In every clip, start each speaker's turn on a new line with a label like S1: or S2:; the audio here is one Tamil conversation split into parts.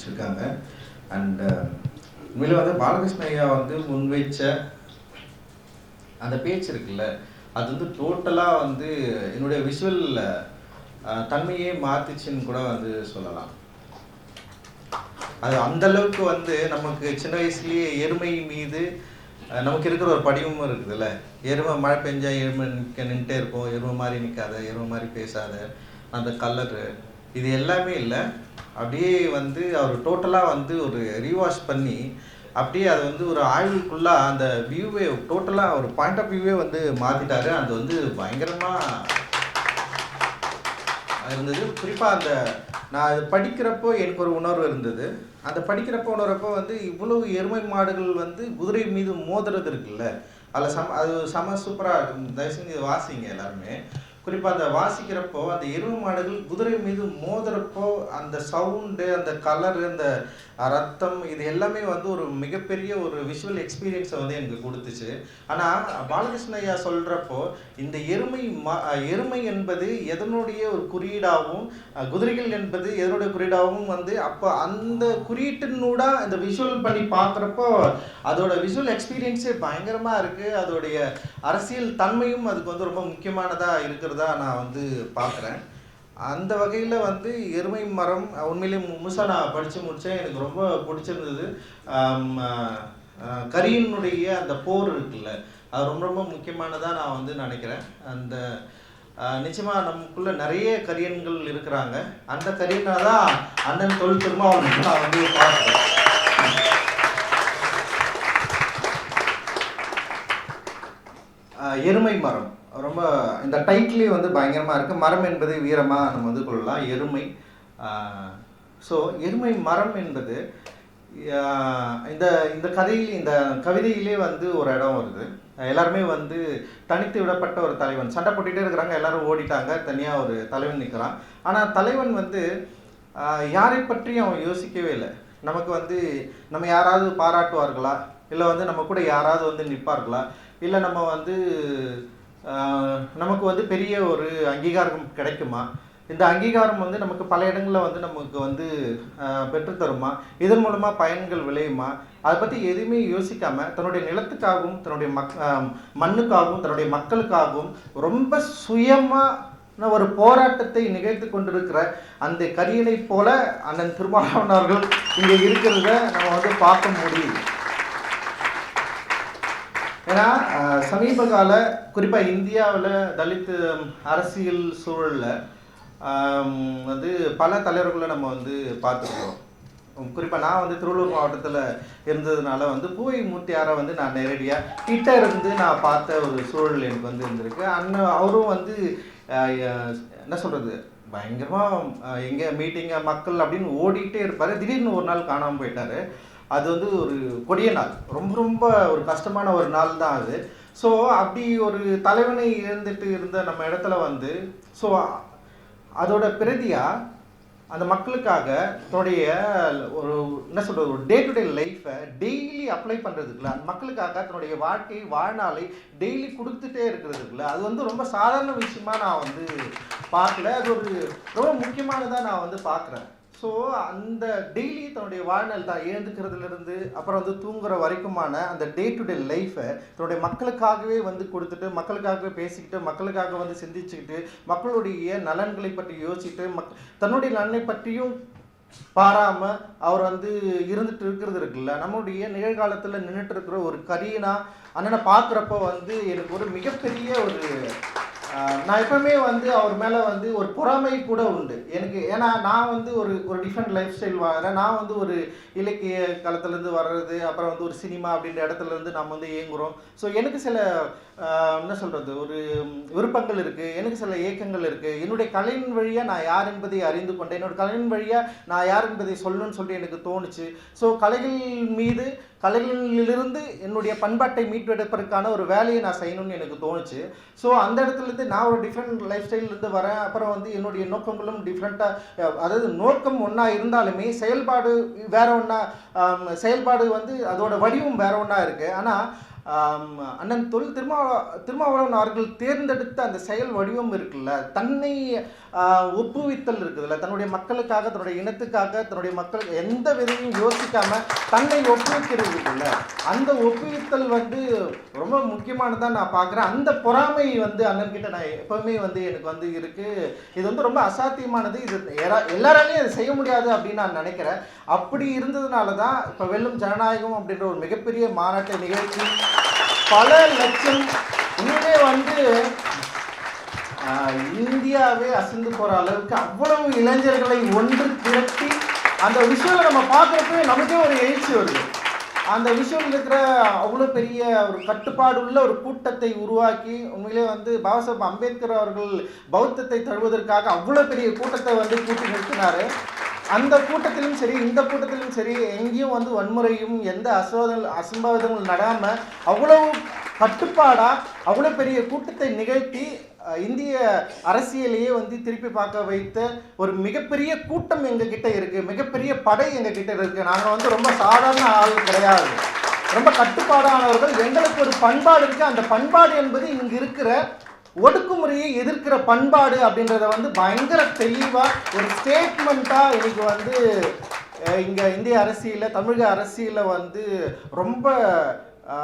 S1: முடிச்சிருக்காங்க அண்ட் uh, உண்மையில் வந்து பாலகிருஷ்ண ஐயா வந்து முன்வைச்ச அந்த பேச்சு இருக்குல்ல அது வந்து டோட்டலாக வந்து என்னுடைய விஷுவல் தன்மையே மாத்துச்சுன்னு கூட வந்து சொல்லலாம். அது அந்த அளவுக்கு வந்து நமக்கு சின்ன வயசுலயே எருமை மீது நமக்கு இருக்கிற ஒரு படிவமும் இருக்குதுல்ல. எருமை மழை பெஞ்சா எருமை நிற்க நின்றுட்டே இருக்கும். எருமை மாதிரி நிற்காத எருமை மாதிரி பேசாத அந்த கலரு இது எல்லாமே இல்லை. அப்படியே வந்து அவர் டோட்டலாக வந்து ஒரு ரீவாஷ் பண்ணி அப்படியே அது வந்து ஒரு ஆய்வுக்குள்ளே அந்த வியூவே டோட்டலாக ஒரு பாயிண்ட் ஆஃப் வியூவே வந்து மாற்றிட்டாரு அது வந்து பயங்கரமாக இருந்தது. குறிப்பாக அந்த நான் அது படிக்கிறப்போ எனக்கு ஒரு உணர்வு இருந்தது. அந்த படிக்கிறப்போ உணர்றப்போ வந்து இவ்வளவு எருமை மாடுகள் வந்து குதிரை மீது மோதுறது இருக்குல்ல. அதில் சம அது செம சூப்பராக இருக்கும். தயவு செஞ்சு வாசிங்க எல்லாருமே. குறிப்பாக அதை வாசிக்கிறப்போ அந்த எருமை மாடுகள் குதிரை மீது மோதுறப்போ அந்த சவுண்டு அந்த கலரு அந்த ரத்தம் இது எல்லாமே வந்து ஒரு மிகப்பெரிய ஒரு விஷுவல் எக்ஸ்பீரியன்ஸை வந்து எனக்கு கொடுத்துச்சு. ஆனால் பாலகிருஷ்ண ஐயா சொல்கிறப்போ இந்த எருமை ம எருமை என்பது எதனுடைய ஒரு குறியீடாகவும் குதிரைகள் என்பது எதனுடைய குறியீடாகவும் வந்து அப்போ அந்த குறியீட்டினூட இந்த விஷுவல் பண்ணி பார்க்குறப்போ அதோட விஷுவல் எக்ஸ்பீரியன்ஸே பயங்கரமாக இருக்குது அதோடைய அரசியல் தன்மையும் அதுக்கு வந்து ரொம்ப முக்கியமானதாக இருக்கிறது. நான் வந்து பார்க்குறேன். அந்த வகையில் வந்து எருமை மரம் உண்மையிலேயே முழுசாக நான் படித்து முடித்தேன் எனக்கு ரொம்ப பிடிச்சிருந்தது. கரியனுடைய கரியினுடைய அந்த போர் இருக்குல்ல அது ரொம்ப ரொம்ப முக்கியமானதாக நான் வந்து நினைக்கிறேன். அந்த நிச்சயமாக நமக்குள்ளே நிறைய கரியன்கள் இருக்கிறாங்க. அந்த கரியனாக தான் அண்ணன் தொழில் திருமாவளவன் நான் வந்து பார்க்குறேன். எருமை மரம். ரொம்ப இந்த டைட்டிலே வந்து பயங்கரமாக இருக்குது மரம் என்பது வீரமாக நம்ம வந்து கொள்ளலாம். எருமை ஸோ எருமை மரம் என்பது இந்த இந்த கதையில் இந்த கவிதையிலே வந்து ஒரு இடம் வருது. எல்லாருமே வந்து தனித்து விடப்பட்ட ஒரு தலைவன். சண்டை போட்டுகிட்டே இருக்கிறாங்க. எல்லாரும் ஓடிட்டாங்க. தனியாக ஒரு தலைவன் நிற்கிறான் ஆனால் தலைவன் வந்து யாரை பற்றியும் அவன் யோசிக்கவே இல்லை. நமக்கு வந்து நம்ம யாராவது பாராட்டுவார்களா? இல்லை வந்து நம்ம கூட யாராவது வந்து நிற்பார்களா? இல்லை நம்ம வந்து நமக்கு வந்து பெரிய ஒரு அங்கீகாரம் கிடைக்குமா? இந்த அங்கீகாரம் வந்து நமக்கு பல இடங்களில் வந்து நமக்கு வந்து பெற்றுத்தருமா இதன் மூலமாக பயன்கள் விளையுமா? அதை பற்றி எதுவுமே யோசிக்காமல் தன்னுடைய நிலத்துக்காகவும் தன்னுடைய மக் மண்ணுக்காகவும் தன்னுடைய மக்களுக்காகவும் ரொம்ப சுயமாக ஒரு போராட்டத்தை நிகழ்த்தி கொண்டிருக்கிற அந்த கரியனை போல அண்ணன் திருமாவளவன் அவர்கள் இங்கே இருக்கிறத நம்ம வந்து பார்க்க முடியுது. ஏன்னா சமீப கால குறிப்பாக இந்தியாவில் தலித் அரசியல் சூழலில் வந்து பல தலைவர்களை நம்ம வந்து பார்த்துருக்கோம். குறிப்பாக நான் வந்து திருவள்ளூர் மாவட்டத்தில் இருந்ததுனால வந்து பூவை மூர்த்தியாரை வந்து நான் நேரடியாக கிட்ட இருந்து நான் பார்த்த ஒரு சூழல் எனக்கு வந்து இருந்திருக்கு. அண்ணன் அவரும் வந்து என்ன சொல்கிறது பயங்கரமாக எங்கே மீட்டிங்க மக்கள் அப்படின்னு ஓடிட்டே இருப்பார். திடீர்னு ஒரு நாள் காணாமல் போயிட்டார். அது வந்து ஒரு கொடிய நாள். ரொம்ப ரொம்ப ஒரு கஷ்டமான ஒரு நாள் தான் அது. ஸோ அப்படி ஒரு தலைவனை இழந்துட்டு இருந்த நம்ம இடத்துல வந்து ஸோ அதோட பிரதியாக அந்த மக்களுக்காக தன்னுடைய ஒரு என்ன சொல்கிறது ஒரு டே டு டே லைஃப்பை டெய்லி அப்ளை பண்ணுறதுக்குல அந்த மக்களுக்காக தன்னுடைய வாழ்க்கை வாழ்நாளை டெய்லி கொடுத்துட்டே இருக்கிறதுக்குல அது வந்து ரொம்ப சாதாரண விஷயமா நான் வந்து பார்க்கல. அது ஒரு ரொம்ப முக்கியமானதாக நான் வந்து பார்க்குறேன். ஸோ அந்த டெய்லி தன்னுடைய வாழ்நாள் தான் எழுந்துக்கிறதுலேருந்து அப்புறம் வந்து தூங்குற வரைக்குமான அந்த டே டு டே லைஃப்பை தன்னுடைய மக்களுக்காகவே வந்து கொடுத்துட்டு மக்களுக்காகவே பேசிக்கிட்டு மக்களுக்காக வந்து சிந்திச்சுக்கிட்டு மக்களுடைய நலன்களை பற்றி யோசிச்சுட்டு மக் தன்னுடைய நலனை பற்றியும் பாராம அவர் வந்து இருந்துட்டு இருக்கிறது இருக்குல்ல நம்மளுடைய நிகழ்காலத்தில் நின்றுட்டு இருக்கிற ஒரு கரீனா அண்ணனை பார்க்குறப்போ வந்து எனக்கு ஒரு மிகப்பெரிய ஒரு நான் எப்பவுமே வந்து அவர் மேலே வந்து ஒரு பொறாமை கூட உண்டு. எனக்கு ஏன்னா நான் வந்து ஒரு ஒரு டிஃப்ரெண்ட் லைஃப் ஸ்டைல் வாங்குறேன். நான் வந்து ஒரு இலக்கிய காலத்துலேருந்து வர்றது அப்புறம் வந்து ஒரு சினிமா அப்படின்ற இடத்துல இருந்து நம்ம வந்து இயங்குறோம். ஸோ எனக்கு சில என்ன சொல்கிறது ஒரு விருப்பங்கள் இருக்குது எனக்கு சில ஏக்கங்கள் இருக்குது என்னுடைய கலையின் வழியாக நான் யார் என்பதை அறிந்து கொண்டேன். என்னோட கலையின் வழியாக நான் யார் என்பதை சொல்லணும்னு சொல்லிட்டு எனக்கு தோணுச்சு. ஸோ கலைகள் மீது கலைகளிலிருந்து என்னுடைய பண்பாட்டை மீட்டெடுப்பதற்கான ஒரு வேலையை நான் செய்யணும்னு எனக்கு தோணுச்சு. ஸோ அந்த இடத்துலேருந்து நான் ஒரு டிஃப்ரெண்ட் லைஃப் ஸ்டைலிருந்து வரேன். அப்புறம் வந்து என்னுடைய நோக்கங்களும் டிஃப்ரெண்ட்டாக அதாவது நோக்கம் ஒன்றா இருந்தாலுமே செயல்பாடு வேற ஒன்றா செயல்பாடு வந்து அதோட வடிவம் வேற ஒன்றா இருக்குது ஆனால் அண்ணன் தொல் திருமாவள திருமாவளவன் அவர்கள் தேர்ந்தெடுத்த அந்த செயல் வடிவம் இருக்குல்ல தன்னை ஒப்புவித்தல் இருக்குதுல்ல தன்னுடைய மக்களுக்காக தன்னுடைய இனத்துக்காக தன்னுடைய மக்கள் எந்த விதையும் யோசிக்காம தன்னை ஒப்புவிக்கிறது இருக்குல்ல அந்த ஒப்புவித்தல் வந்து ரொம்ப முக்கியமானதாக நான் பார்க்குறேன். அந்த பொறாமை வந்து அண்ணன்கிட்ட நான் எப்பவுமே வந்து எனக்கு வந்து இருக்கு. இது வந்து ரொம்ப அசாத்தியமானது. இது எல்லாராலையும் அதை செய்ய முடியாது அப்படின்னு நான் நினைக்கிறேன். அப்படி இருந்ததுனால தான் இப்போ வெல்லும் ஜனநாயகம் அப்படின்ற ஒரு மிகப்பெரிய மாநாட்டை நிகழ்ச்சி பல லட்சம். இன்னுமே வந்து இந்தியாவே அசந்து போகிற அளவுக்கு அவ்வளவு இளைஞர்களை ஒன்று திரட்டி அந்த விஷயம் நம்ம பார்க்குறப்பவே நமக்கே ஒரு எழுச்சி வருது. அந்த விஷயம் இருக்கிற அவ்வளோ பெரிய ஒரு கட்டுப்பாடுள்ள ஒரு கூட்டத்தை உருவாக்கி உண்மையிலே வந்து பாபா சாஹேப் அம்பேத்கர் அவர்கள் பௌத்தத்தை தழுவதற்காக அவ்வளோ பெரிய கூட்டத்தை வந்து கூட்டி நிறுத்தினாரு. அந்த கூட்டத்திலும் சரி இந்த கூட்டத்திலும் சரி எங்கேயும் வந்து வன்முறையும் எந்த அசோதங்கள் அசம்பாவிதங்கள் நடாமல் அவ்வளோ கட்டுப்பாடாக அவ்வளோ பெரிய கூட்டத்தை நிகழ்த்தி இந்திய அரசியலையே வந்து திருப்பி பார்க்க வைத்த ஒரு மிகப்பெரிய கூட்டம் எங்ககிட்ட இருக்குது மிகப்பெரிய படை எங்ககிட்ட இருக்குது நாங்கள் வந்து ரொம்ப சாதாரண ஆள் கிடையாது. ரொம்ப கட்டுப்பாடானவர்கள். எங்களுக்கு ஒரு பண்பாடு இருக்குது அந்த பண்பாடு என்பது இங்கே இருக்கிற ஒடுக்குமுறையை எதிர்க்கிற பண்பாடு அப்படின்றத வந்து பயங்கர தெளிவாக ஒரு ஸ்டேட்மெண்ட்டாக இன்னைக்கு வந்து இங்கே இந்திய அரசியலில் தமிழக அரசியலில் வந்து ரொம்ப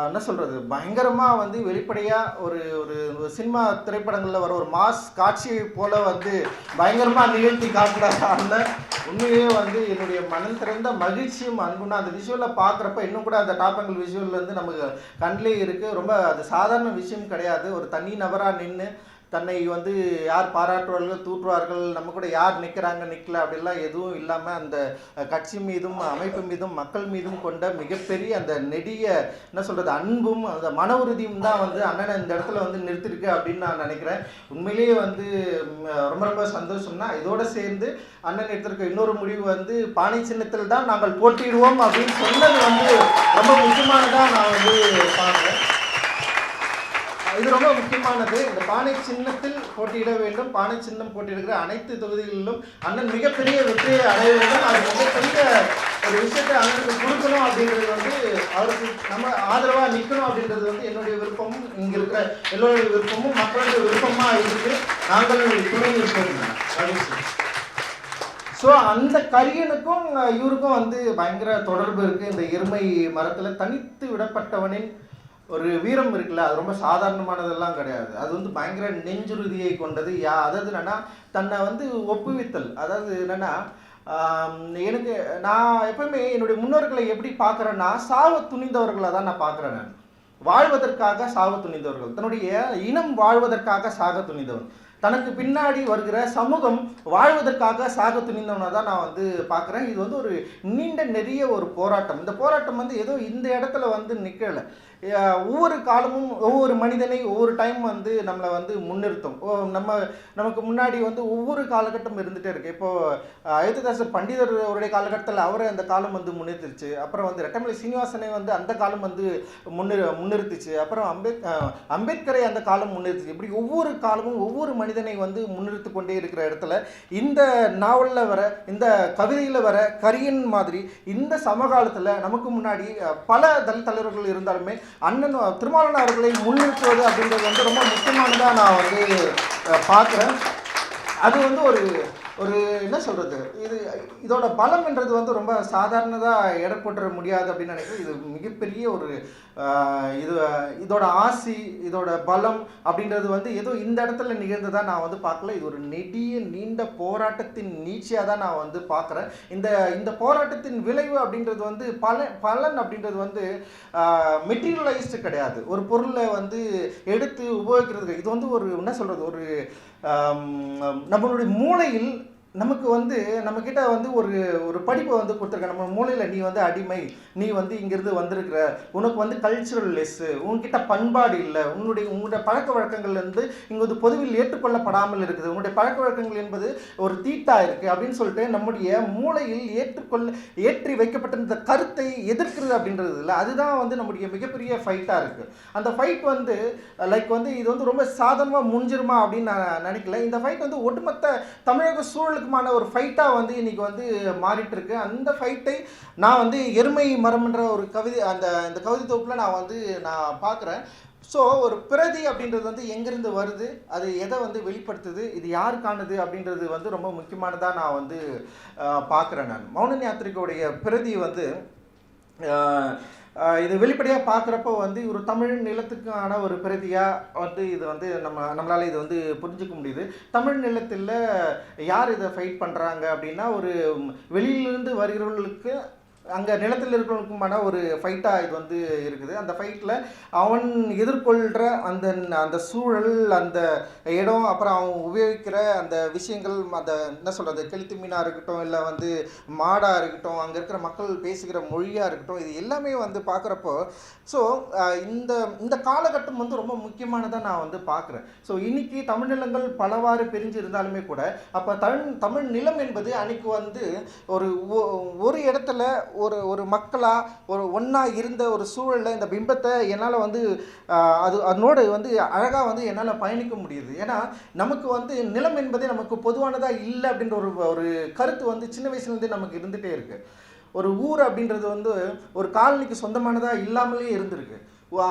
S1: என்ன சொல்கிறது பயங்கரமாக வந்து வெளிப்படையாக ஒரு ஒரு சினிமா திரைப்படங்களில் வர ஒரு மாஸ் காட்சியை போல் வந்து பயங்கரமாக நிகழ்த்தி காட்டுறாங்க உண்மையிலேயே வந்து என்னுடைய மனம் திறந்த மகிழ்ச்சியும் அன்புனா அந்த விஷுவலில் பார்க்குறப்ப இன்னும் கூட அந்த டாப்பங்கள் விஷுவல் வந்து நமக்கு கண்ணிலே இருக்குது ரொம்ப அது சாதாரண விஷயம் கிடையாது. ஒரு தனி நபராக நின்று தன்னை வந்து யார் பாராட்டுவார்கள் தூற்றுவார்கள் நம்ம கூட யார் நிற்கிறாங்க நிற்கல அப்படிலாம் எதுவும் இல்லாமல் அந்த கட்சி மீதும் அமைப்பு மீதும் மக்கள் மீதும் கொண்ட மிகப்பெரிய அந்த நெடிய என்ன சொல்கிறது அன்பும் அந்த மன உறுதியும் தான் வந்து அண்ணனை இந்த இடத்துல வந்து நிறுத்திருக்கு அப்படின்னு நான் நினைக்கிறேன். உண்மையிலேயே வந்து ரொம்ப ரொம்ப சந்தோஷம்னா இதோடு சேர்ந்து அண்ணன் எடுத்திருக்க இன்னொரு முடிவு வந்து பானை சின்னத்தில் தான் நாங்கள் போட்டியிடுவோம் அப்படின்னு சொன்னது வந்து ரொம்ப முக்கியமானதாக நான் வந்து பார்க்குறேன். இது ரொம்ப முக்கியமானது. இந்த பானை சின்னத்தில் போட்டியிட வேண்டும். பானை சின்னம் போட்டியிடுகிற அனைத்து தொகுதிகளிலும் அண்ணன் மிகப்பெரிய வெற்றியை அடைய வேண்டும். அது மிகப்பெரிய ஒரு விஷயத்தை அண்ணனுக்கு கொடுக்கணும் அப்படின்றது வந்து அவருக்கு நம்ம ஆதரவாக நிற்கணும் அப்படின்றது வந்து என்னுடைய விருப்பமும் இங்கே இருக்கிற எல்லோருடைய விருப்பமும் மக்களுடைய விருப்பமாக இருக்கு. நாங்கள் துணை இருக்கோம். ஸோ அந்த கரியனுக்கும் இவருக்கும் வந்து பயங்கர தொடர்பு இருக்குது இந்த எருமை மரத்தில் தனித்து விடப்பட்டவனின் ஒரு வீரம் இருக்குல்ல அது ரொம்ப சாதாரணமானதெல்லாம் கிடையாது. அது வந்து பயங்கர நெஞ்சுறுதியை கொண்டது. யா அதாவது என்னன்னா தன்னை வந்து ஒப்புவித்தல். அதாவது என்னன்னா எனக்கு நான் எப்பவுமே என்னுடைய முன்னோர்களை எப்படி பார்க்குறேன்னா சாவ துணிந்தவர்களை தான் நான் பார்க்குறேன் நான். வாழ்வதற்காக சாவ துணிந்தவர்கள். தன்னுடைய இனம் வாழ்வதற்காக சாக துணிந்தவன். தனக்கு பின்னாடி வருகிற சமூகம் வாழ்வதற்காக சாக துணிந்தவனை தான் நான் வந்து பார்க்குறேன். இது வந்து ஒரு நீண்ட நெறிய ஒரு போராட்டம். இந்த போராட்டம் வந்து ஏதோ இந்த இடத்துல வந்து நிற்கலை ஒவ்வொரு காலமும் ஒவ்வொரு மனிதனை ஒவ்வொரு டைம் வந்து நம்மளை வந்து முன்னிறுத்தும். ஓ, நம்ம நமக்கு முன்னாடி வந்து ஒவ்வொரு காலகட்டம் இருந்துகிட்டே இருக்குது இப்போது அயோத்திதாச பண்டிதர் அவருடைய காலகட்டத்தில் அவரை அந்த காலம் வந்து முன்னிறுத்துச்சு. அப்புறம் வந்து ரெட்டமலை சீனிவாசனை வந்து அந்த காலம் வந்து முன்னிறு முன்னிறுத்துச்சு. அப்புறம் அம்பேத் அம்பேத்கரை அந்த காலம் முன்னிறுத்துச்சு. இப்படி ஒவ்வொரு காலமும் ஒவ்வொரு மனிதனை வந்து முன்னிறுத்து கொண்டே இருக்கிற இடத்துல இந்த நாவலில் வர இந்த கவிதையில் வர கரியன் மாதிரி இந்த சமகாலத்தில் நமக்கு முன்னாடி பல தலித் தலைவர்கள் இருந்தாலுமே அண்ணன் திருமாவளவன் அவர்களை முன்னிறுத்துவது அப்படின்றது வந்து ரொம்ப முக்கியமானதாக நான் வந்து பார்க்குறேன். அது வந்து ஒரு ஒரு என்ன சொல்கிறது இது இதோட பலம்ன்றது வந்து ரொம்ப சாதாரணதாக எடை முடியாது அப்படின்னு நினைக்கிறேன். இது மிகப்பெரிய ஒரு இது இதோட ஆசி இதோட பலம் அப்படின்றது வந்து ஏதோ இந்த இடத்துல நிகழ்ந்ததா நான் வந்து பார்க்கல. இது ஒரு நெடிய நீண்ட போராட்டத்தின் நீட்சியாக தான் நான் வந்து பார்க்குறேன். இந்த இந்த போராட்டத்தின் விளைவு அப்படின்றது வந்து பலன் பலன் அப்படின்றது வந்து மெட்டீரியலைஸ்டு கிடையாது. ஒரு பொருளை வந்து எடுத்து உபயோகிக்கிறதுக்கு இது வந்து ஒரு என்ன சொல்கிறது ஒரு நம்மளுடைய மூளையில் நமக்கு வந்து நம்மக்கிட்ட வந்து ஒரு ஒரு படிப்பை வந்து கொடுத்துருக்க நம்ம மூலையில் நீ வந்து அடிமை நீ வந்து இங்கேருந்து வந்திருக்கிற உனக்கு வந்து கல்ச்சுரல் லெஸ்ஸு உன்கிட்ட பண்பாடு இல்லை உன்னுடைய உங்களுடைய பழக்க வழக்கங்கள் வந்து இங்கே வந்து பொதுவில் ஏற்றுக்கொள்ளப்படாமல் இருக்குது உன்னுடைய பழக்க வழக்கங்கள் என்பது ஒரு தீட்டா இருக்குது அப்படின்னு சொல்லிட்டு நம்முடைய மூளையில் ஏற்றுக்கொள்ள ஏற்றி வைக்கப்பட்ட இந்த கருத்தை எதிர்க்கிறது அப்படின்றது இல்லை அதுதான் வந்து நம்முடைய மிகப்பெரிய ஃபைட்டாக இருக்குது அந்த ஃபைட் வந்து லைக் வந்து இது வந்து ரொம்ப சாதாரணமாக முடிஞ்சிருமா அப்படின்னு நான் நினைக்கல. இந்த ஃபைட் வந்து ஒட்டுமொத்த தமிழக சூழலுக்கு நிலத்துக்குமான ஒரு ஃபைட்டாக வந்து இன்றைக்கி வந்து மாறிட்டு இருக்கு அந்த ஃபைட்டை நான் வந்து எருமை மரம்ன்ற ஒரு கவிதை அந்த இந்த கவிதை தொகுப்பில் நான் வந்து நான் பார்க்குறேன் ஸோ ஒரு பிரதி அப்படின்றது வந்து எங்கேருந்து வருது? அது எதை வந்து வெளிப்படுத்துது? இது யாருக்கானது அப்படின்றது வந்து ரொம்ப முக்கியமானதாக நான் வந்து பார்க்குறேன் நான். மௌன யாத்திரிகையுடைய பிரதி வந்து இது வெளிப்படையாக பார்க்குறப்போ வந்து ஒரு தமிழ் நிலத்துக்கான ஒரு பிரதியாக வந்து இது வந்து நம்ம நம்மளால் இது வந்து புரிஞ்சுக்க முடியுது. தமிழ் நிலத்தில் யார் இதை ஃபைட் பண்ணுறாங்க அப்படின்னா ஒரு வெளியிலிருந்து வருகிறவர்களுக்கு அங்கே நிலத்தில் இருக்கிறவனுக்குமான ஒரு ஃபைட்டாக இது வந்து இருக்குது. அந்த ஃபைட்டில் அவன் எதிர்கொள்கிற அந்த அந்த சூழல் அந்த இடம் அப்புறம் அவன் உபயோகிக்கிற அந்த விஷயங்கள் அந்த என்ன சொல்கிறது கெளுத்து மீனாக இருக்கட்டும் இல்லை வந்து மாடாக இருக்கட்டும் அங்கே இருக்கிற மக்கள் பேசுகிற மொழியாக இருக்கட்டும் இது எல்லாமே வந்து பார்க்குறப்போ ஸோ இந்த இந்த காலகட்டம் வந்து ரொம்ப முக்கியமானதாக நான் வந்து பார்க்குறேன் ஸோ இன்னைக்கு தமிழ் நிலங்கள் பலவாறு பிரிஞ்சு இருந்தாலுமே கூட அப்போ தமிழ் தமிழ் நிலம் என்பது அன்னைக்கு வந்து ஒரு ஒ- ஒரு இடத்துல ஒரு ஒரு மக்களாக ஒரு ஒன்றா இருந்த ஒரு சூழலில் இந்த பிம்பத்தை என்னால் வந்து அது அதனோடு வந்து அழகாக வந்து என்னால் பயணிக்க முடியுது. ஏன்னா நமக்கு வந்து நிலம் என்பதே நமக்கு பொதுவானதாக இல்லை அப்படின்ற ஒரு ஒரு கருத்து வந்து சின்ன வயசுலேருந்தே நமக்கு இருந்துகிட்டே இருக்குது ஒரு ஊர் அப்படின்றது வந்து ஒரு காலனிக்கு சொந்தமானதாக இல்லாமலே இருந்திருக்கு.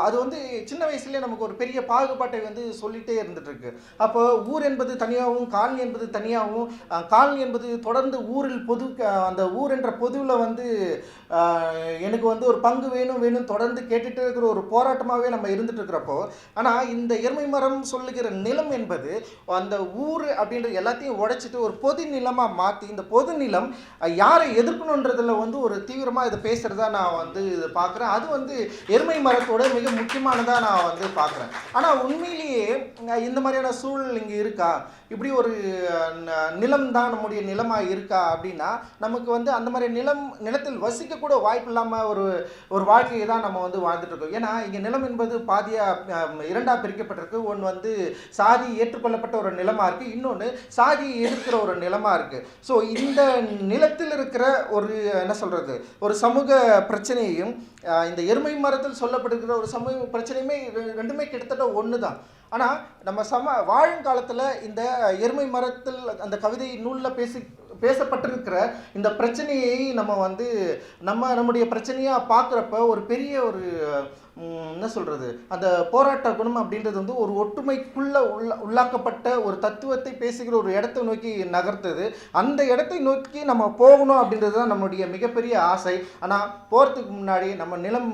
S1: அது வந்து சின்ன வயசுலேயே நமக்கு ஒரு பெரிய பாகுபாட்டை வந்து சொல்லிகிட்டே இருந்துட்டுருக்கு. அப்போ ஊர் என்பது தனியாகவும் காலனி என்பது தனியாகவும் காலனி என்பது தொடர்ந்து ஊரில் பொது அந்த ஊர் என்ற பொதுவில் வந்து எனக்கு வந்து ஒரு பங்கு வேணும் வேணும் தொடர்ந்து கேட்டுட்டு இருக்கிற ஒரு போராட்டமாகவே நம்ம இருந்துகிட்டு இருக்கிறப்போ ஆனால் இந்த எருமை மரம் சொல்லுகிற நிலம் என்பது அந்த ஊர் அப்படின்ற எல்லாத்தையும் உடைச்சிட்டு ஒரு பொது நிலமாக மாற்றி இந்த பொது நிலம் யாரை எதிர்க்கணுன்றதில் வந்து ஒரு தீவிரமாக இதை பேசுகிறதா நான் வந்து இதை பார்க்குறேன். அது வந்து எருமை மரத்தோட மிக முக்கியமானதாக நான் வந்து பார்க்குறேன். ஆனால் உண்மையிலேயே இந்த மாதிரியான சூழல் இங்கே இருக்கா? இப்படி ஒரு ந- நிலம் தான் நம்முடைய நிலமாக இருக்கா அப்படின்னா நமக்கு வந்து அந்த மாதிரி நிலம் நிலத்தில் வசிக்கக்கூட வாய்ப்பு இல்லாமல் ஒரு ஒரு வாழ்க்கையை தான் நம்ம வந்து வாழ்ந்துட்டுருக்கோம் ஏன்னா இங்கே நிலம் என்பது பாதியாக இரண்டாக பிரிக்கப்பட்டிருக்கு. ஒன்று வந்து சாதி ஏற்றுக்கொள்ளப்பட்ட ஒரு நிலமாக இருக்குது இன்னொன்று சாதியை எதிர்க்கிற ஒரு நிலமாக இருக்குது ஸோ இந்த நிலத்தில் இருக்கிற ஒரு என்ன சொல்கிறது ஒரு சமூக பிரச்சனையையும் இந்த எருமை மரத்தில் சொல்லப்படுகிற ஒரு சமூக பிரச்சனையுமே ரெ- ரெண்டுமே கிட்டத்தட்ட ஒன்று தான் ஆனால் நம்ம சம வாழும் காலத்தில் இந்த எருமை மரத்தில் அந்த கவிதை நூலில் பேசி பேசப்பட்டிருக்கிற இந்த பிரச்சனையை நம்ம வந்து நம்ம நம்முடைய பிரச்சனையாக பார்க்குறப்ப ஒரு பெரிய ஒரு என்ன சொல்கிறது அந்த போராட்ட குணம் அப்படின்றது வந்து ஒரு ஒற்றுமைக்குள்ளே உள்ள உள்ளாக்கப்பட்ட ஒரு தத்துவத்தை பேசுகிற ஒரு இடத்தை நோக்கி நகர்த்துது. அந்த இடத்தை நோக்கி நம்ம போகணும் அப்படின்றது தான் நம்மளுடைய மிகப்பெரிய ஆசை. ஆனால் போகிறதுக்கு முன்னாடி நம்ம நிலம்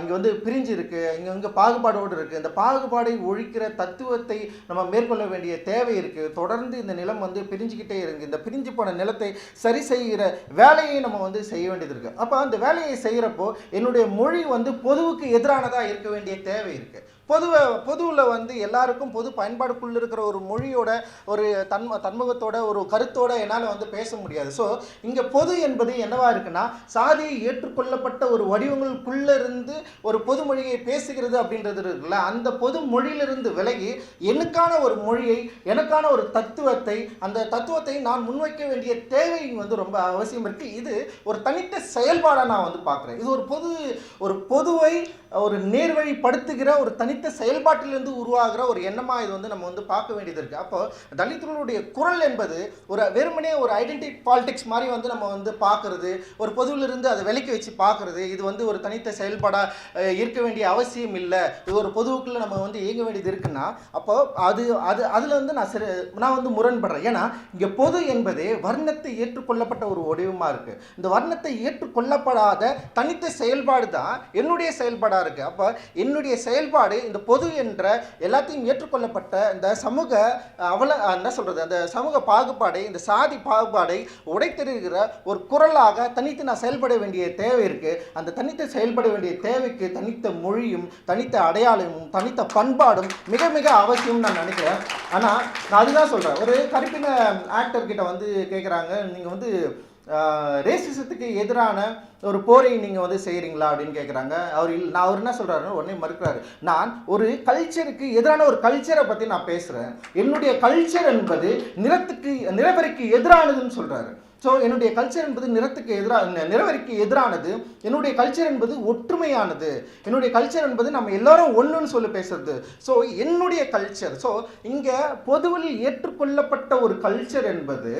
S1: இங்கே வந்து பிரிஞ்சு இருக்குது இங்கே இங்கே பாகுபாடோடு இருக்குது இந்த பாகுபாடை ஒழிக்கிற தத்துவத்தை நம்ம மேற்கொள்ள வேண்டிய தேவை இருக்குது தொடர்ந்து இந்த நிலம் வந்து பிரிஞ்சுக்கிட்டே இருக்கு. இந்த பிரிஞ்சு போன நிலத்தை சரி செய்கிற வேலையை நம்ம வந்து செய்ய வேண்டியது இருக்குது அப்போ அந்த வேலையை செய்கிறப்போ என்னுடைய மொழி வந்து பொதுவுக்கு எதிரானதாக இருக்க வேண்டிய தேவை இருக்குது பொதுவை பொதுவில் வந்து எல்லாருக்கும் பொது பயன்பாடுக்குள்ள இருக்கிற ஒரு மொழியோட ஒரு தன்ம தன்முகத்தோட ஒரு கருத்தோட என்னால் வந்து பேச முடியாது. ஸோ இங்கே பொது என்பது என்னவா இருக்குன்னா சாதியை ஏற்றுக்கொள்ளப்பட்ட ஒரு வடிவங்களுக்குள்ளே இருந்து ஒரு பொது மொழியை பேசுகிறது அப்படின்றது இருக்குல்ல. அந்த பொது மொழியிலிருந்து விலகி எனக்கான ஒரு மொழியை எனக்கான ஒரு தத்துவத்தை அந்த தத்துவத்தை நான் முன்வைக்க வேண்டிய தேவை வந்து ரொம்ப அவசியம் இருக்குது இது ஒரு தனித்த செயல்பாடாக நான் வந்து பார்க்குறேன். இது ஒரு பொது ஒரு பொதுவை ஒரு நேர்வழிப்படுத்துகிற ஒரு தனி தனித்த செயல்பாட்டிலிருந்து உருவாகிற ஒரு எண்ணமாக இது வந்து நம்ம வந்து பார்க்க வேண்டியது இருக்குது அப்போ தலித்துகளுடைய குரல் என்பது ஒரு வெறுமனே ஒரு ஐடென்டி பாலிடிக்ஸ் மாதிரி வந்து நம்ம வந்து பார்க்கறது ஒரு பொதுவிலிருந்து அதை விலக்கி வச்சு பார்க்கறது இது வந்து ஒரு தனித்த செயல்பாடாக இருக்க வேண்டிய அவசியம் இல்லை. இது ஒரு பொதுவுக்குள்ளே நம்ம வந்து இயங்க வேண்டியது இருக்குன்னா அப்போ அது அது அதில் வந்து நான் சிறு நான் வந்து முரண்படுறேன். ஏன்னா இங்கே பொது என்பதே வர்ணத்தை ஏற்றுக்கொள்ளப்பட்ட ஒரு ஒடிவமாக இருக்குது இந்த வர்ணத்தை ஏற்றுக்கொள்ளப்படாத தனித்த செயல்பாடு தான் என்னுடைய செயல்பாடாக இருக்குது அப்போ என்னுடைய செயல்பாடு இந்த பொது என்ற எல்லாத்தையும் ஏற்றுக்கொள்ளப்பட்ட இந்த சமூக அவல என்ன சொல்கிறது அந்த சமூக பாகுபாடை இந்த சாதி பாகுபாடை உடைத்தெறிகிற ஒரு குரலாக தனித்து நான் செயல்பட வேண்டிய தேவை இருக்குது அந்த தனித்து செயல்பட வேண்டிய தேவைக்கு தனித்த மொழியும் தனித்த அடையாளமும் தனித்த பண்பாடும் மிக மிக அவசியம்னு நான் நினைக்கிறேன். ஆனால் நான் அதுதான் சொல்கிறேன் ஒரு கருப்பின ஆக்டர்கிட்ட வந்து கேட்குறாங்க நீங்கள் வந்து ரேசிசத்துக்கு எதிரான ஒரு போரை நீங்கள் வந்து செய்கிறீங்களா அப்படின்னு கேட்குறாங்க அவர் இல் நான் அவர் என்ன சொல்கிறாருன்னு உடனே மறுக்கிறாரு. நான் ஒரு கல்ச்சருக்கு எதிரான ஒரு கல்ச்சரை பற்றி நான் பேசுகிறேன் என்னுடைய கல்ச்சர் என்பது நிறத்துக்கு நிறவரைக்கு எதிரானதுன்னு சொல்கிறாரு ஸோ என்னுடைய கல்ச்சர் என்பது நிறத்துக்கு எதிராக நிறவரிக்கு எதிரானது. என்னுடைய கல்ச்சர் என்பது ஒற்றுமையானது. என்னுடைய கல்ச்சர் என்பது நம்ம எல்லாரும் ஒன்றுன்னு சொல்லி பேசுறது. ஸோ என்னுடைய கல்ச்சர் ஸோ இங்கே பொதுவில் ஏற்றுக்கொள்ளப்பட்ட ஒரு கல்ச்சர் என்பது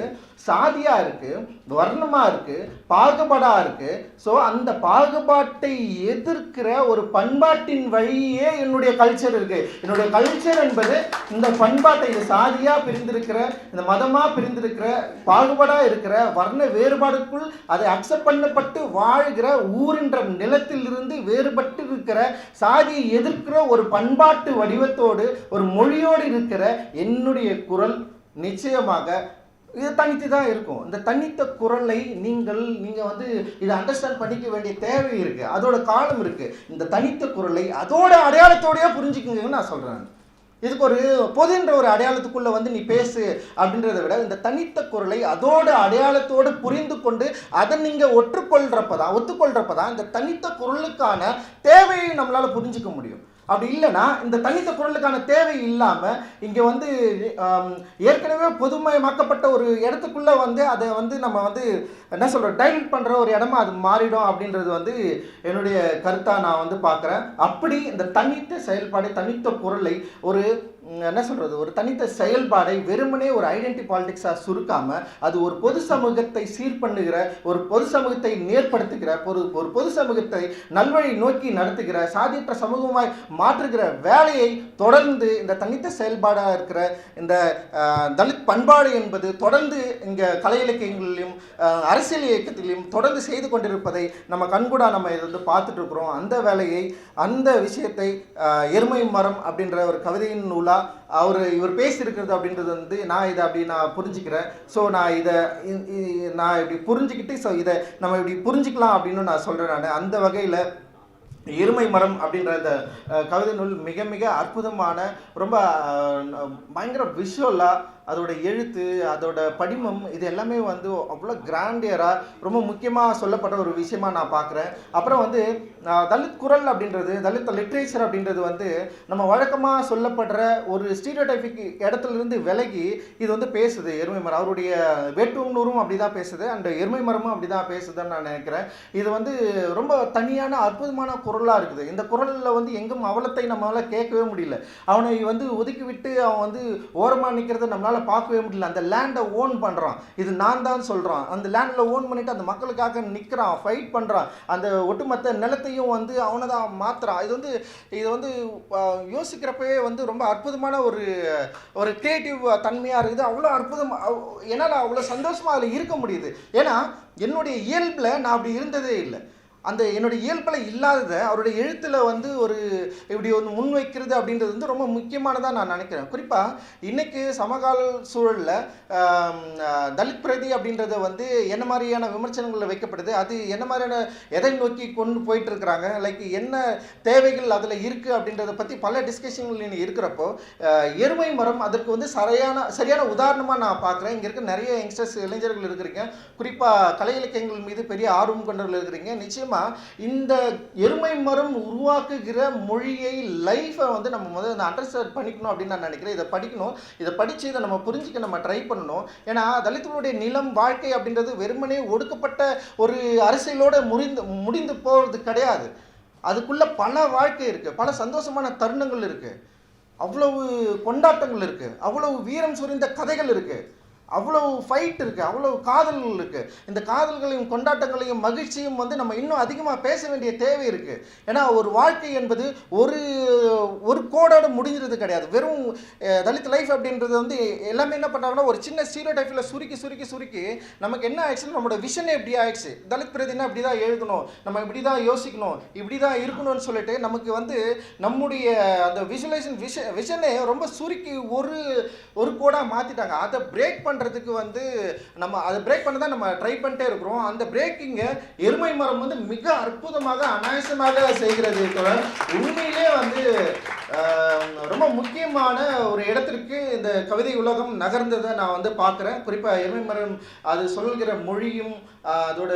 S1: சாதியாக இருக்குது வர்ணமாக இருக்குது பாகுபாடாக இருக்குது ஸோ அந்த பாகுபாட்டை எதிர்க்கிற ஒரு பண்பாட்டின் வழியே என்னுடைய கல்ச்சர் இருக்குது என்னுடைய கல்ச்சர் என்பது இந்த பண்பாட்டை இது சாதியாக பிரிந்திருக்கிற இந்த மதமாக பிரிந்திருக்கிற பாகுபாடாக இருக்கிற வர்ண வேறுபாடுக்குள் அதை அக்செப்ட் பண்ணப்பட்டு வாழ்கிற ஊரின்ற நிலத்திலிருந்து வேறுபட்டு இருக்கிற சாதியை எதிர்க்கிற ஒரு பண்பாட்டு வடிவத்தோடு ஒரு மொழியோடு இருக்கிற என்னுடைய குரல் நிச்சயமாக இது தனித்து தான் இருக்கும். இந்த தனித்த குரலை நீங்கள் நீங்கள் வந்து இதை அண்டர்ஸ்டாண்ட் பண்ணிக்க வேண்டிய தேவை இருக்குது அதோட காலம் இருக்குது இந்த தனித்த குரலை அதோட அடையாளத்தோடையே புரிஞ்சுக்குங்கன்னு நான் சொல்கிறேன் இதுக்கு ஒரு பொதுன்ற ஒரு அடையாளத்துக்குள்ள வந்து நீ பேசு அப்படின்றத விட இந்த தனித்த குரலை அதோட அடையாளத்தோடு புரிந்து கொண்டு அதை நீங்க ஒற்றுக்கொள்றப்பதான் ஒத்துக்கொள்றப்பதான் இந்த தனித்த குரலுக்கான தேவையை நம்மளால புரிஞ்சுக்க முடியும். அப்படி இல்லைன்னா இந்த தனித்த குரலுக்கான தேவை இல்லாமல் இங்கே வந்து ஏற்கனவே பொதுமயமாக்கப்பட்ட ஒரு இடத்துக்குள்ளே வந்து அதை வந்து நம்ம வந்து என்ன சொல்கிறோம் டைல்யூட் பண்ணுற ஒரு இடமா அது மாறிடும் அப்படின்றது வந்து என்னுடைய கருத்தாக நான் வந்து பார்க்குறேன். அப்படி இந்த தனித்த செயல்பாடு தனித்த குரலை ஒரு என்ன சொல்கிறது ஒரு தனித்த செயல்பாடை வெறுமனே ஒரு ஐடென்டி பாலிடிக்ஸாக சுருக்காமல் அது ஒரு பொது சமூகத்தை சீர் பண்ணுகிற ஒரு பொது சமூகத்தை நேர்படுத்துகிற ஒரு ஒரு பொது சமூகத்தை நல்வழி நோக்கி நடத்துகிற சாதியற்ற சமூகமாய் மாற்றுகிற வேலையை தொடர்ந்து இந்த தனித்த செயல்பாடாக இருக்கிற இந்த தலித் பண்பாடு என்பது தொடர்ந்து இங்கே கலை இலக்கியங்களிலும் அரசியல் இயக்கத்திலும் தொடர்ந்து செய்து கொண்டிருப்பதை நம்ம கண்கூடாக நம்ம இதை வந்து பார்த்துட்டு இருக்கிறோம். அந்த வேலையை அந்த விஷயத்தை எருமை மரம் அப்படின்ற ஒரு கவிதையின் நூலாக அவர் இவர் பேசியிருக்கிறது அப்படின்றது வந்து நான் இதை அப்படி நான் புரிஞ்சுக்கிறேன். ஸோ நான் இதை நான் இப்படி புரிஞ்சுக்கிட்டு ஸோ இதை நம்ம இப்படி புரிஞ்சுக்கலாம் அப்படின்னு நான் சொல்கிறேன் நான். அந்த வகையில் எருமை மரம் அப்படின்ற அந்த கவிதை நூல் மிக மிக அற்புதமான ரொம்ப பயங்கர விஷுவலாக அதோட எழுத்து அதோட படிமம் இது எல்லாமே வந்து அவ்வளோ கிராண்டியராக ரொம்ப முக்கியமாக சொல்லப்பட்ட ஒரு விஷயமா நான் பார்க்குறேன். அப்புறம் வந்து தலித் குரல் அப்படின்றது தலித் லிட்ரேச்சர் அப்படின்றது வந்து நம்ம வழக்கமாக சொல்லப்படுற ஒரு ஸ்டீரியோடைபிக் இடத்துல இருந்து விலகி இது வந்து பேசுது. எருமை மரம் அவருடைய வேட்டுநூறும் அப்படி தான் பேசுது அண்ட் எருமை மரமும் அப்படி தான் பேசுதுன்னு நான் நினைக்கிறேன். இது வந்து ரொம்ப தனியான அற்புதமான குரலாக இருக்குது. இந்த குரலில் வந்து எங்கும் அவலத்தை நம்மளால் கேட்கவே முடியல. அவனை வந்து ஒதுக்கி விட்டு அவன் வந்து ஓரமாக நிற்கிறத நம்மளால் பார்க்கவே முடியல. அந்த லேண்டை ஓன் பண்ணுறான் இது நான் தான் சொல்கிறான் அந்த லேண்டில் ஓன் பண்ணிவிட்டு அந்த மக்களுக்காக நிற்கிறான் ஃபைட் பண்ணுறான் அந்த ஒட்டுமொத்த நிலத்தையும் வந்து அவனை தான் மாற்றுறான் இது வந்து இது வந்து யோசிக்கிறப்பவே வந்து ரொம்ப அற்புதமான ஒரு ஒரு கிரியேட்டிவ் தன்மையாக இருக்குது. அவ்வளோ அற்புதம் என்னால் அவ்வளோ சந்தோஷமாக அதில் இருக்க முடியுது. ஏன்னா என்னுடைய இயல்பில் நான் அப்படி இருந்ததே இல்லை. அந்த என்னுடைய இயல்பில் இல்லாததை அவருடைய எழுத்தில் வந்து ஒரு இப்படி ஒன்று முன்வைக்கிறது அப்படின்றது வந்து ரொம்ப முக்கியமானதாக நான் நினைக்கிறேன். குறிப்பாக இன்றைக்கி சமகால சூழலில் தலித் பிரதி அப்படின்றத வந்து என்ன மாதிரியான விமர்சனங்களில் வைக்கப்படுது? அது என்ன மாதிரியான எதை நோக்கி கொண்டு போயிட்டு இருக்கிறாங்க லைக் என்ன தேவைகள் அதில் இருக்குது அப்படின்றத பற்றி பல டிஸ்கஷன்கள் இருக்கிறப்போ எருமை மரம் அதற்கு வந்து சரியான சரியான உதாரணமாக நான் பார்க்குறேன். இங்கே இருக்க நிறைய யங்ஸ்டர்ஸ் இளைஞர்கள் இருக்கிறீங்க. குறிப்பாக கலை இலக்கியங்கள் மீது பெரிய ஆர்வம் கொண்டவர்கள் இருக்கிறீங்க. நிச்சயம் நிச்சயமாக இந்த எருமை மரம் உருவாக்குகிற மொழியை லைஃப்பை வந்து நம்ம முதல்ல இந்த அண்டர்ஸ்டாண்ட் பண்ணிக்கணும் அப்படின்னு நான் நினைக்கிறேன். இதை படிக்கணும். இதை படித்து இதை நம்ம புரிஞ்சுக்க நம்ம ட்ரை பண்ணணும். ஏன்னா தலித்துகளுடைய நிலம் வாழ்க்கை அப்படின்றது வெறுமனே ஒடுக்கப்பட்ட ஒரு அரசியலோடு முறிந்து முடிந்து போகிறது கிடையாது. அதுக்குள்ளே பல வாழ்க்கை இருக்குது பல சந்தோஷமான தருணங்கள் இருக்குது அவ்வளவு கொண்டாட்டங்கள் இருக்குது அவ்வளவு வீரம் சுரிந்த கதைகள் இருக்குது அவ்வளவு ஃபைட் இருக்குது அவ்வளவு காதல்கள் இருக்குது இந்த காதல்களையும் கொண்டாட்டங்களையும் மகிழ்ச்சியும் வந்து நம்ம இன்னும் அதிகமாக பேச வேண்டிய தேவை இருக்குது ஏன்னா ஒரு வாழ்க்கை என்பது ஒரு ஒரு கோடோட முடிஞ்சிறது கிடையாது. வெறும் தலித் லைஃப் அப்படின்றது வந்து எல்லாமே என்ன பண்ணுறாங்கன்னா ஒரு சின்ன ஸ்டீரியோ டைஃபில் சுருக்கி சுருக்கி சுருக்கி நமக்கு என்ன ஆயிடுச்சுன்னா நம்மளோட விஷனே இப்படி ஆயிடுச்சு. தலித் பிரதினா இப்படி தான் எழுதணும். நம்ம இப்படி தான் யோசிக்கணும். இப்படி தான் இருக்கணும்னு சொல்லிட்டு நமக்கு வந்து நம்முடைய அந்த விஷுவலைசேஷன் விஷ விஷனே ரொம்ப சுருக்கி ஒரு ஒரு கோடாக மாற்றிட்டாங்க அதை பிரேக் பண்ணுறதுக்கு வந்து நம்ம அதை பிரேக் பண்ண தான் நம்ம ட்ரை பண்ணிட்டே இருக்கிறோம். அந்த பிரேக்கிங்கை எருமை மரம் வந்து மிக அற்புதமாக அனாயசமாக செய்கிறது உண்மையிலே வந்து ரொம்ப முக்கியமான ஒரு இடத்திற்கு இந்த கவிதை உலகம் நகர்ந்ததை நான் வந்து பார்க்குறேன். குறிப்பாக எருமை மரம் அது சொல்கிற மொழியும் அதோட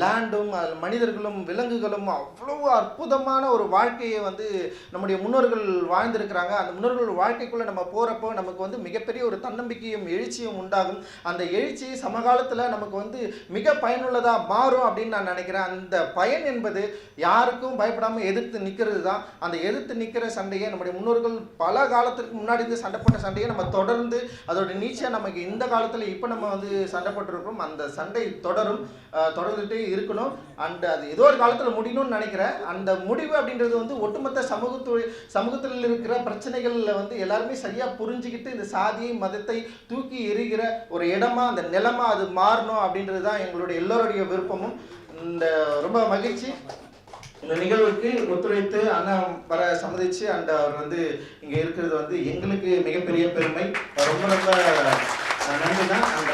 S1: லேண்டும் மனிதர்களும் விலங்குகளும் அவ்வளவு அற்புதமான ஒரு வாழ்க்கையை வந்து நம்முடைய முன்னோர்கள் வாழ்ந்திருக்கிறாங்க. அந்த முன்னோர்கள் வாழ்க்கைக்குள்ளே நம்ம போகிறப்போ நமக்கு வந்து மிகப்பெரிய ஒரு தன்னம்பிக்கையும் எழுச்சியும் உண்டாகும். அந்த எழுச்சி சமகாலத்தில் நமக்கு வந்து மிக பயனுள்ளதாக மாறும் அப்படின்னு நான் நினைக்கிறேன். அந்த பயன் என்பது யாருக்கும் பயப்படாமல் எதிர்த்து நிற்கிறது தான். அந்த எதிர்த்து நிற்கிற சண்டையை நம்முடைய முன்னோர்கள் பல காலத்திற்கு முன்னாடி இருந்து சண்டை போட்ட சண்டையை நம்ம தொடர்ந்து அதோட நீச்சை நமக்கு இந்த காலத்தில் இப்போ நம்ம வந்து சண்டை போட்டிருக்கோம் அந்த சண்டை தொடரும் அஹ், தொடர்ந்துட்டே இருக்கணும். அண்ட் அது ஏதோ ஒரு காலத்தில் முடியணும்னு நினைக்கிறேன். அந்த முடிவு அப்படின்றது வந்து ஒட்டுமொத்த சமூகத்து சமூகத்தில் இருக்கிற பிரச்சனைகளில் வந்து எல்லாருமே சரியாக புரிஞ்சுக்கிட்டு இந்த சாதியை மதத்தை தூக்கி எறி எறிகிற ஒரு இடமா அந்த நிலமா அது மாறணும் அப்படின்றது தான் எங்களுடைய எல்லோருடைய விருப்பமும். இந்த ரொம்ப மகிழ்ச்சி. இந்த நிகழ்வுக்கு ஒத்துழைத்து அண்ணா வர சம்மதிச்சு அண்ட் அவர் வந்து இங்கே இருக்கிறது வந்து எங்களுக்கு மிகப்பெரிய பெருமை. ரொம்ப ரொம்ப அஹ், தான் அந்த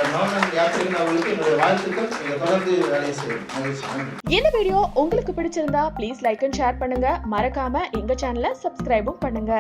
S2: இந்த வீடியோ உங்களுக்கு பிடிச்சிருந்தா ப்ளீஸ் லைக் அண்ட் ஷேர் பண்ணுங்க. மறக்காம எங்க சேனலை சப்ஸ்கிரைபும் பண்ணுங்க.